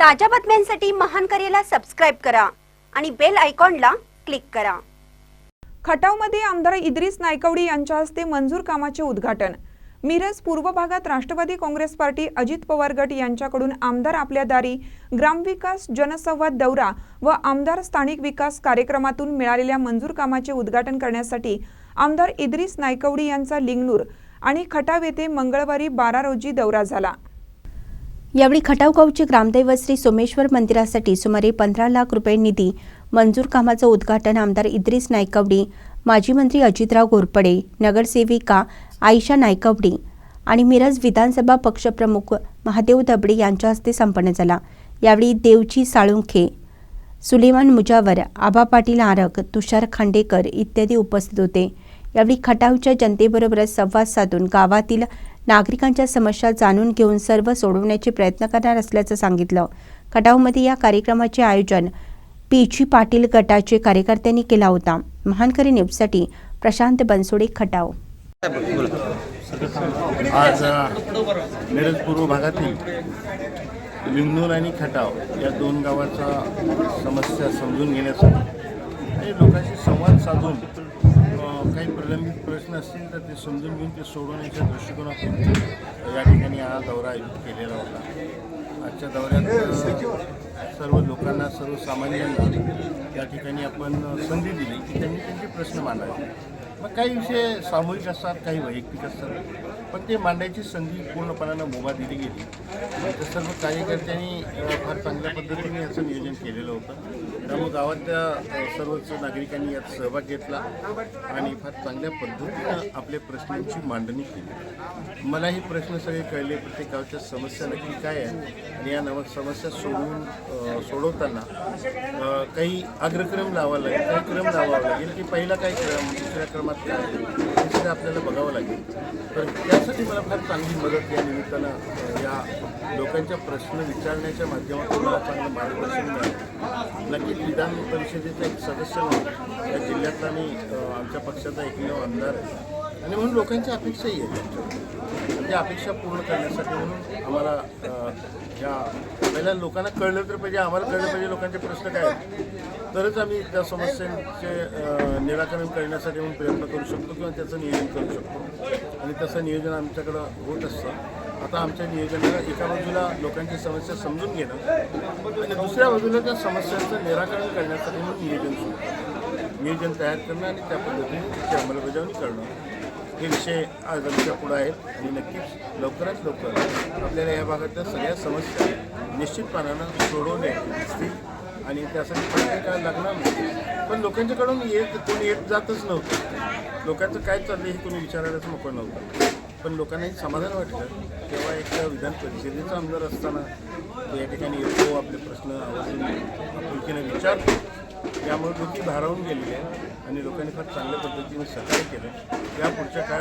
ताज्या बातम्यांसाठी महान करेला सबस्क्राईब करा आणि बेल आयकॉनला क्लिक करा. खटावमध्ये आमदार इद्रिस नायकवडी यांच्या हस्ते मंजूर कामाचे उद्घाटन. मिरज पूर्व भागात राष्ट्रवादी काँग्रेस पार्टी अजित पवार गट यांच्याकडून आमदार आपल्या दारी ग्रामविकास जनसंवाद दौरा व आमदार स्थानिक विकास कार्यक्रमातून मिळालेल्या मंजूर कामाचे उद्घाटन करण्यासाठी आमदार इद्रिस नायकवडी यांचा लिंगनूर आणि खटाव येथे मंगळवारी बारा रोजी दौरा झाला. यावेळी खटावगावचे ग्रामदैवत श्री सोमेश्वर मंदिरासाठी सुमारे पंधरा लाख रुपये निधी मंजूर कामाचं उद्घाटन आमदार इद्रिस नायकवडी माजी मंत्री अजितराव घोरपडे नगरसेविका आयशा नायकवडी आणि मिरज विधानसभा पक्षप्रमुख महादेव दबडे यांच्या हस्ते संपन्न झाला. यावेळी देवची साळुंखे सुलेमान मुजावर आबा पाटील आरक तुषार खांडेकर इत्यादी उपस्थित होते. यावेळी खटावच्या जनतेबरोबरच संवाद साधून गावातील नागरिकांच्या समस्या जाणून घेऊन सर्व सोडवण्याचे प्रयत्न करणार असल्याचं सांगितलं. खटावमध्ये या कार्यक्रमाचे आयोजन पी. जी. पाटील गटाचे कार्यकर्त्यांनी केला होता. महानकरी न्यूजसाठी प्रशांत बनसोडे खटाव. आज मिरज पूर्व भागातील लिंगनूर आणि खटाव या दोन गावाचा समस्या समजून घेण्यासाठी लोकांशी संवाद साधून काही प्रलंबित प्रश्न असतील तर ते समजून घेऊन ते सोडवण्याच्या दृष्टिकोनातून या ठिकाणी हा दौरा केलेला होता. आजच्या दौऱ्यात सर्व लोकांना सर्वसामान्यांना या ठिकाणी आपण संधी दिली की त्यांनी त्यांचे प्रश्न मांडावे. मग काही विषय सामूहिक असतात काही वैयक्तिक असतात. पण ते मांडायची संधी पूर्णपणानं मुभा दिली गेली. तर सर्व कार्यकर्त्यांनी फार चांगल्या पद्धतीने याचं नियोजन केलेलं होतं. त्यामुळे गावातल्या सर्वच नागरिकांनी यात सहभाग घेतला आणि फार चांगल्या पद्धतीनं आपल्या प्रश्नांची मांडणी केली. मलाही प्रश्न सगळे कळले प्रत्येक गावच्या समस्या नक्की काय आहे आणि या नव समस्या सोडवून हो, सोडवताना काही अग्रक्रम लावावा लागेल काही क्रम लावावा लागेल की पहिला काय क्रम दुसऱ्या क्रमात काय हे सुद्धा आपल्याला बघावं लागेल. तर त्यासाठी मला फार चांगली मदत या निमित्तानं या लोकांच्या प्रश्न विचारण्याच्या माध्यमातून मला चांगलं मार्गदर्शन मिळालं. नक्कीच विधान परिषदेचा एक सदस्य म्हणून या जिल्ह्यातला मी आमच्या पक्षाचा एकमेव आमदार आहे. आणि म्हणून लोकांची अपेक्षाही आहे. त्या अपेक्षा पूर्ण करण्यासाठी म्हणून आम्हाला या पहिल्या लोकांना कळलं तर पाहिजे आम्हाला कळलं पाहिजे लोकांचे प्रश्न काय आहेत. तरच आम्ही त्या समस्यांचे निराकरण करण्यासाठी म्हणून प्रयत्न करू शकतो किंवा त्याचं नियोजन करू शकतो. आणि तसं नियोजन आमच्याकडं होत असतं. आता आमच्या नियोजनाला एका बाजूला लोकांची समस्या समजून घेणं आणि दुसऱ्या बाजूला त्या समस्यांचं निराकरण करण्यासाठी म्हणून नियोजन सुरू नियोजन तयार करणं आणि त्या पद्धतीने त्याची अंमलबजावणी करणं. हे विषय आज आमच्या पुढे आहेत. आणि नक्कीच लवकरात लवकर आपल्याला या भागातल्या सगळ्या समस्या निश्चितपणानं सोडवणे असतील. आणि त्यासाठी फार काही लागणार नाही. पण लोकांच्याकडून येत कोणी येत जातच नव्हतं. लोकांचं काय चाललं हे कोणी विचारायलाच मोकळं नव्हतं. पण लोकांनाही समाधान वाटलं. तेव्हा एक विधान परिषदेचा आमदार असताना या ठिकाणी येतो आपले प्रश्न आवर्जून आपुलकीनं विचारतो. यामुळे लोक भारावून गेलेली आहे आणि लोकांनी फार चांगल्या पद्धतीने सहकार्य केलं. या पुढच्या काळात